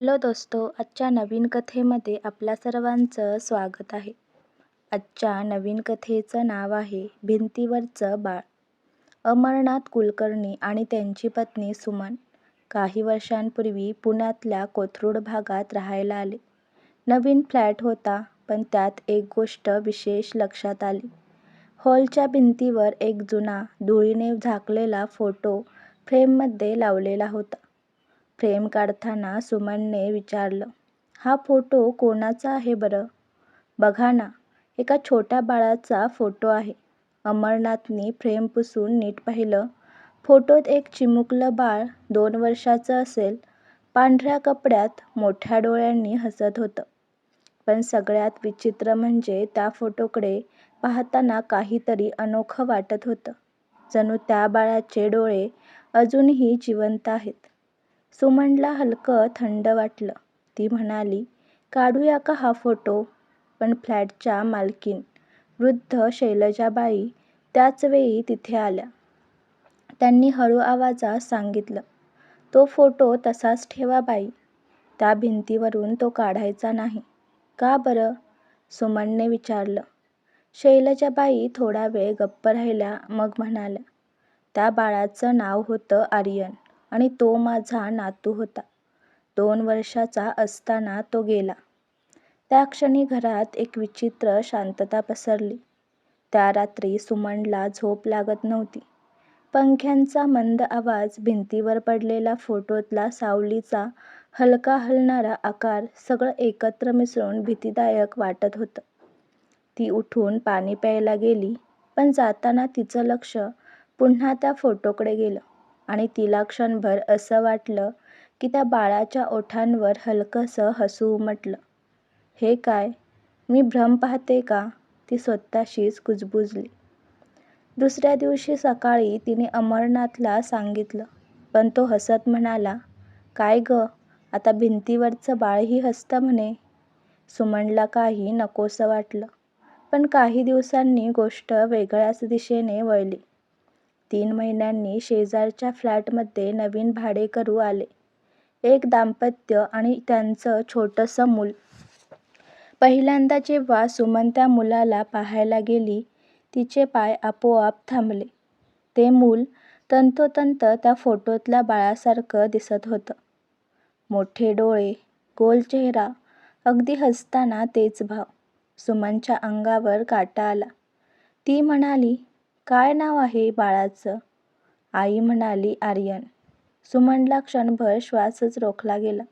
Hello दोस्तो आजच्या नवीन कथेमध्ये आपल्या सर्वांचं स्वागत आहे. आजच्या नवीन कथेचं नाव आहे भिंतीवरचं बाळ. अमरनाथ कुलकर्णी आणि त्यांची पत्नी सुमन काही वर्षांपूर्वी पुण्यातल्या कोथरूड भागात राहायला आले. नवीन फ्लॅट होता पण त्यात एक गोष्ट विशेष लक्षात आली. हॉलच्या भिंतीवर एक जुना धुळीने झाकलेला फोटो फ्रेममध्ये लावलेला होता. फ्रेम काढताना सुमनने विचारलं, हा फोटो कोणाचा आहे बरं? बघा ना, एका छोट्या बाळाचा फोटो आहे. अमरनाथनी फ्रेम पुसून नीट पाहिलं. फोटोत एक चिमुकलं बाळ दोन वर्षाचं असेल, पांढऱ्या कपड्यात, मोठ्या डोळ्यांनी हसत होतं. पण सगळ्यात विचित्र म्हणजे त्या फोटोकडे पाहताना काहीतरी अनोखं वाटत होतं. जणू त्या बाळाचे डोळे अजूनही जिवंत आहेत. सुमनला हलकं थंड वाटलं. ती म्हणाली, काढूया का हा फोटो? पण फ्लॅटच्या मालकीण, वृद्ध शैलजाबाई त्याच वेळी तिथे आल्या. त्यांनी हळू आवाजात सांगितलं, तो फोटो तसाच ठेवा बाई. त्या भिंतीवरून तो काढायचा नाही. का बरं? सुमनने विचारलं. शैलजाबाई थोडा वेळ गप्प राहिल्या मग म्हणाल्या, त्या बाळाचं नाव होतं आर्यन आणि तो माझा नातू होता. दोन वर्षाचा असताना तो गेला. त्या क्षणी घरात एक विचित्र शांतता पसरली. त्या रात्री सुमनला झोप लागत नव्हती. पंख्यांचा मंद आवाज, भिंतीवर पडलेला फोटोतला सावलीचा हलका हलणारा आकार सगळं एकत्र मिसळून भीतीदायक वाटत होतं. ती उठून पाणी प्यायला गेली पण जाताना तिचं लक्ष पुन्हा त्या फोटोकडे गेलं आणि तिला क्षणभर असं वाटलं की त्या बाळाच्या ओठांवर हलकंसं हसू उमटलं. हे काय? मी भ्रम पाहते का? ती स्वतःशीच कुजबुजली. दुसऱ्या दिवशी सकाळी तिने अमरनाथला सांगितलं. पण तो हसत म्हणाला, काय गं, आता भिंतीवरचं बाळही हसतं म्हणे. सुमनला काही नकोसं वाटलं. पण काही दिवसांनी गोष्ट वेगळ्याच दिशेने वळली. तीन महिन्यांनी शेजारच्या फ्लॅटमध्ये नवीन भाडेकरू आले. एक दाम्पत्य आणि त्यांचं छोटंसं मूल. पहिल्यांदा जेव्हा सुमन त्या मुलाला पाहायला गेली तिचे पाय आपोआप थांबले. ते मूल तंतोतंत त्या फोटोतल्या बाळासारखं दिसत होतं. मोठे डोळे, गोल चेहरा, अगदी हसताना तेच भाव. सुमनच्या अंगावर काटा आला. ती म्हणाली, काय नाव आहे बाळाचं? आई म्हणाली आर्यन. सुमनला क्षणभर श्वासच रोखला गेला.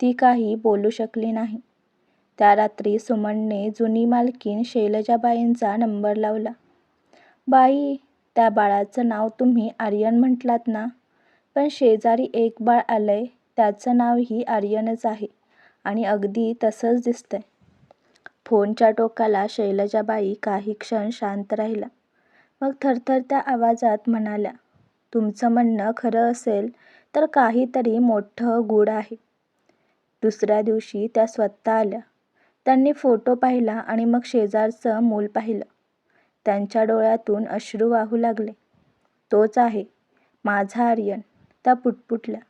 ती काही बोलू शकली नाही. त्या रात्री सुमनने जुनी मालकीण शैलजाबाईंचा नंबर लावला. बाई, त्या बाळाचं नाव तुम्ही आर्यन म्हटलात ना? पण शेजारी एक बाळ आलंय त्याचं नावही आर्यनच आहे आणि अगदी तसंच दिसतंय. फोनच्या टोकाला शैलजाबाई काही क्षण शांत राहिला मग थरथरत्या आवाजात म्हणाल्या, तुमचं म्हणणं खरं असेल तर काहीतरी मोठं गूढ आहे. दुसऱ्या दिवशी त्या स्वतः आल्या. त्यांनी फोटो पाहिला आणि मग शेजारचं मूल पाहिलं. त्यांच्या डोळ्यातून अश्रू वाहू लागले. तोच आहे, माझा आर्यन, त्या पुटपुटल्या.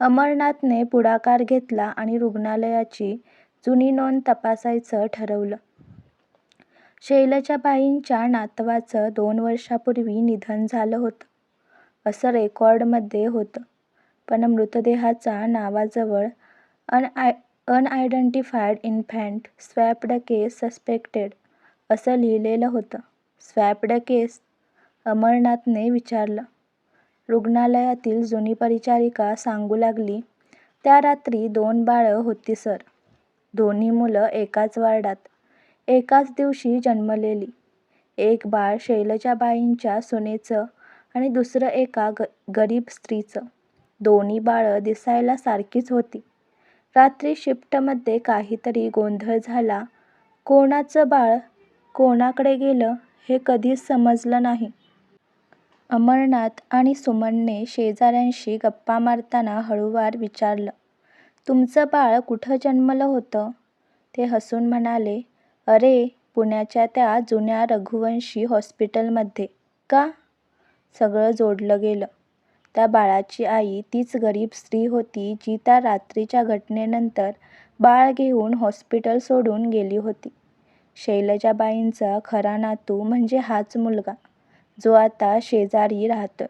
अमरनाथने पुढाकार घेतला आणि रुग्णालयाची जुनी नोंद तपासायचं ठरवलं. शैलजाबाईंच्या नातवाचं दोन वर्षांपूर्वी निधन झालं होतं, असं रेकॉर्डमध्ये होतं. पण मृतदेहाच्या नावाजवळ अनआयडेंटिफाईड इन्फॅन्ट स्वॅप्ड केस सस्पेक्टेड असं लिहिलेलं होतं. स्वॅप्ड केस? अमरनाथने विचारलं. रुग्णालयातील जुनी परिचारिका सांगू लागली, त्या रात्री दोन बाळं होती सर. दोन्ही मुलं एकाच वॉर्डात, एकाच दिवशी जन्मलेली. एक बाळ शैलजाबाईंच्या सुनेचं आणि दुसरं एका ग गरीब स्त्रीचं. दोन्ही बाळं दिसायला सारखीच होती. रात्री शिफ्टमध्ये काहीतरी गोंधळ झाला. कोणाचं बाळ कोणाकडे गेलं हे कधीच समजलं नाही. अमरनाथ आणि सुमनने शेजाऱ्यांशी गप्पा मारताना हळूवार विचारलं, तुमचं बाळ कुठं जन्मलं होतं? ते हसून म्हणाले, अरे, पुण्याच्या त्या जुन्या रघुवंशी हॉस्पिटलमध्ये. का? सगळं जोडलं गेलं. त्या बाळाची आई तीच गरीब स्त्री होती जी त्या रात्रीच्या घटनेनंतर बाळ घेऊन हॉस्पिटल सोडून गेली होती. शैलजाबाईंचा खरा नातू म्हणजे हाच मुलगा, जो आता शेजारी राहतोय.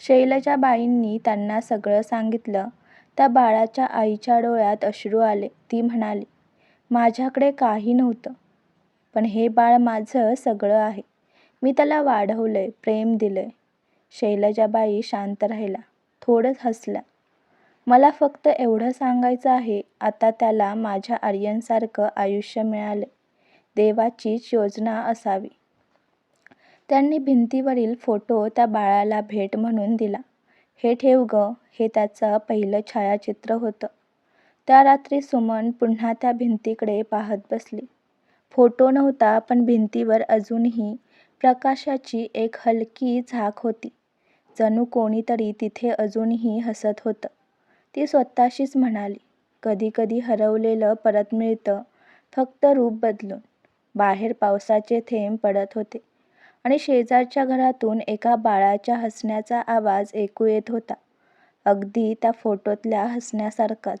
शैलजाबाईंनी त्यांना सगळं सांगितलं. त्या बाळाच्या आईच्या डोळ्यात अश्रू आले. ती म्हणाली, माझ्याकडे काही नव्हतं. पण हे बाळ माझं सगळं आहे. मी त्याला वाढवलं आहे प्रेम दिलं आहे शैलजाबाई शांत राहिल्या. थोडंच हसल्या. मला फक्त एवढं सांगायचं आहे, आता त्याला माझ्या आर्यनसारखं आयुष्य मिळालं देवाचीच योजना असावी. त्यांनी भिंतीवरील फोटो त्या बाळाला भेट म्हणून दिला. हे ठेव गं, हे त्याचं पहिलं छायाचित्र होतं. त्या रात्री सुमन पुन्हा त्या भिंतीकडे पाहत बसली. फोटो नव्हता पण भिंतीवर अजूनही प्रकाशाची एक हलकी झाक होती. जणू कोणीतरी तिथे अजूनही हसत होतं. ती स्वतःशीच म्हणाली, कधी कधी हरवलेलं परत मिळतं, फक्त रूप बदलून. बाहेर पावसाचे थेंब पडत होते आणि शेजारच्या घरातून एका बाळाच्या हसण्याचा आवाज ऐकू येत होता. अगदी त्या फोटोतल्या हसण्यासारखाच.